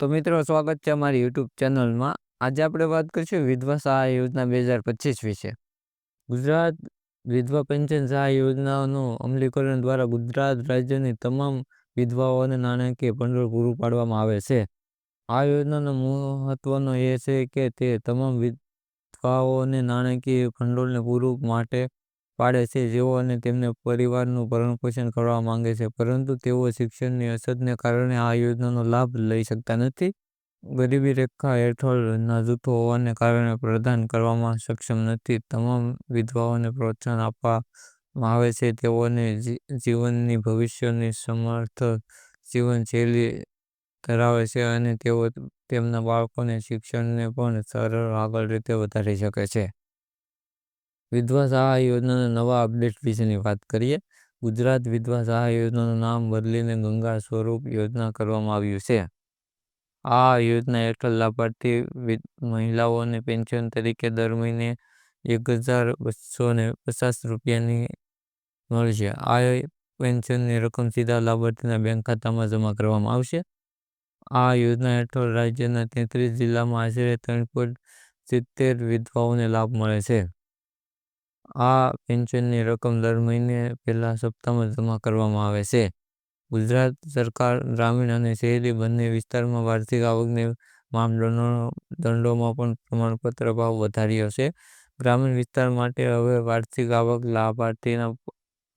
તો મિત્રો, સ્વાગત છે અમારી યુટ્યુબ ચેનલમાં. આજે આપણે વાત કરીશું વિધવા સહાય યોજના બે હજાર પચીસ વિશે. ગુજરાત વિધવા પેન્શન સહાય યોજનાનું અમલીકરણ દ્વારા ગુજરાત રાજ્યની તમામ વિધવાઓને નાણાકીય ભંડોળ પૂરું પાડવામાં આવે છે. આ યોજનાનો મહત્વનો એ છે કે તે તમામ વિધવાઓને નાણાકીય ભંડોળને પૂરું માટે પાડે છે, જેઓ અને તેમને પરિવારનું ભરણપોષણ કરવા માંગે છે. પરંતુ તેઓ શિક્ષણની અછતને કારણે આ યોજનાનો લાભ લઈ શકતા નથી. ગરીબી રેખા હેઠળના જૂથો હોવાને કારણે પ્રદાન કરવામાં સક્ષમ નથી. તમામ વિધવાઓને પ્રોત્સાહન આપવામાં આવે છે. તેઓને જીવનની ભવિષ્યની સમર્થ જીવનશૈલી ધરાવે છે અને તેઓ તેમના બાળકોને શિક્ષણને પણ સરળ આગળ રીતે વધારી શકે છે. વિધવા સહાય યોજનાના નવા અપડેટ વિશેની વાત કરીએ. ગુજરાત વિધવા સહાય યોજનાનું નામ બદલીને ગંગા સ્વરૂપ યોજના કરવામાં આવ્યું છે. આ યોજના હેઠળ લાભાર્થી મહિલાઓને પેન્શન તરીકે દર મહિને એક હજાર બસો ને પચાસ રૂપિયાની મળશે. આ પેન્શનની રકમ સીધા લાભાર્થીના બેંક ખાતામાં જમા કરવામાં આવશે. આ યોજના હેઠળ રાજ્યના તેત્રીસ જિલ્લામાં આશરે ત્રણ પોઈન્ટ સિત્તેર વિધવાઓને લાભ મળે છે. આ પેન્શનની રકમ દર મહિને પહેલા સપ્તાહમાં જમા કરવામાં આવે છે. ગુજરાત સરકાર, ગ્રામીણ અને શહેરી બંને વિસ્તારમાં વાર્ષિક આવકની માપદંડોમાં પણ પ્રમાણપત્ર ભાવ વધાર્યો છે. ગ્રામીણ વિસ્તાર માટે હવે વાર્ષિક આવક લાભાર્થીના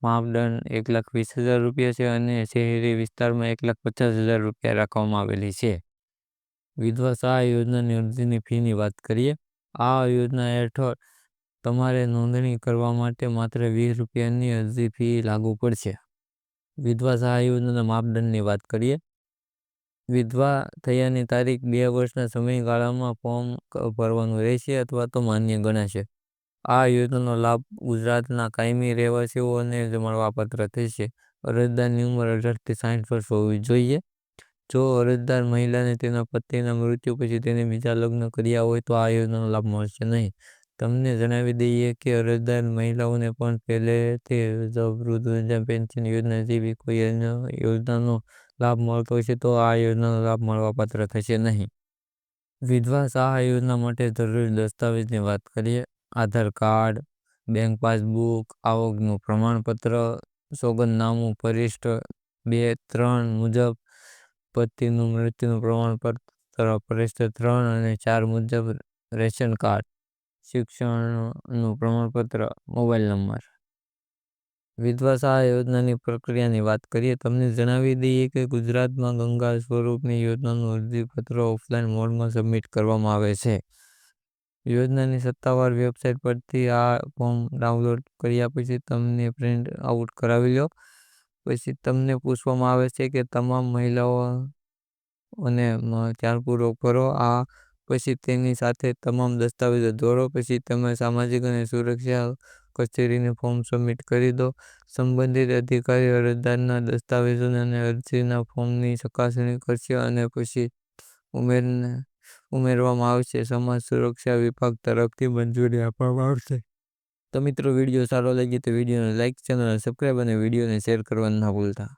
માપદંડ એક લાખ વીસ હજાર રૂપિયા છે અને શહેરી વિસ્તારમાં એક લાખ પચાસ હજાર રૂપિયા રાખવામાં આવેલી છે. વિધવા સહાય યોજનાની અરજીની ફીની વાત કરીએ. આ યોજના હેઠળ તમારે નોંધણી કરવા માટે માત્ર વીસ રૂપિયાની અરજી ફી લાગુ પડશે. વિધવા સહાય યોજનાના માપદંડની વાત કરીએ. વિધવા થયાની તારીખ બે વર્ષના સમયગાળામાં ફોર્મ ભરવાનું રહેશે અથવા તો માન્ય ગણાશે. આ યોજનાનો લાભ ગુજરાતના કાયમી રહેવાસીઓને મળવાપાત્ર થશે. અરજદારની ઉંમર અઢારથી સાઠ વર્ષ હોવી જોઈએ. જો અરજદાર મહિલાને તેના પતિના મૃત્યુ પછી તેને બીજા લગ્ન કર્યા હોય તો આ યોજનાનો લાભ મળશે નહીં. તમને જણાવી દઈએ કે અરજદાર મહિલાઓને પણ પહેલેથી વૃદ્ધ પેન્શન યોજના જેવી કોઈ યોજનાનો લાભ મળતો છે, તો આ યોજનાનો લાભ મળવાપાત્ર થશે નહીં. વિધવા સહાય યોજના માટે જરૂરી દસ્તાવેજની વાત કરીએ. આધાર કાર્ડ, બેંક પાસબુક, આવકનું પ્રમાણપત્ર, સોગંદનામું, પરિષ્ઠ બે ત્રણ મુજબ, પતિનું મૃત્યુનું પ્રમાણપત્ર, પરિષ્ઠ ત્રણ અને ચાર મુજબ, રેશન કાર્ડ. શિક્ષણનું પ્રમાણપત્ર, મોબાઈલ નંબર. વિધવા સહાય યોજનાની પ્રક્રિયાની વાત કરીએ, તમને જણાવી દઈએ કે ગુજરાતમાં ગંગા સ્વરૂપની યોજનાનું અરજીપત્ર ઓફલાઈન મોડમાં સબમિટ કરવામાં આવે છે. યોજનાની સત્તાવાર વેબસાઇટ પરથી આ ફોર્મ ડાઉનલોડ કર્યા પછી તમને પ્રિન્ટ આઉટ કરાવી લો. પછી તમને પૂછવામાં આવે છે કે તમામ મહિલાઓ અને ધ્યાનપૂર્વક ભરો. આ પછી તેની સાથે તમામ દસ્તાવેજો દોરો, પછી તમે સામાજિક અને સુરક્ષા કચેરીને ફોર્મ સબમિટ કરી દો. સંબંધિત અધિકારી અરજદારના દસ્તાવેજો અને અરજીના ફોર્મની ચકાસણી કરશે અને પછી ઉમેરને ઉમેરવામાં આવશે. સમાજ સુરક્ષા વિભાગ તરફથી મંજૂરી આપવામાં આવશે. તો મિત્રો, વીડિયો સારો લાગે તો વિડીયોને લાઇક ચેનલને સબસ્ક્રાઈબ અને વિડીયોને શેર કરવાનું ના ભૂલતા.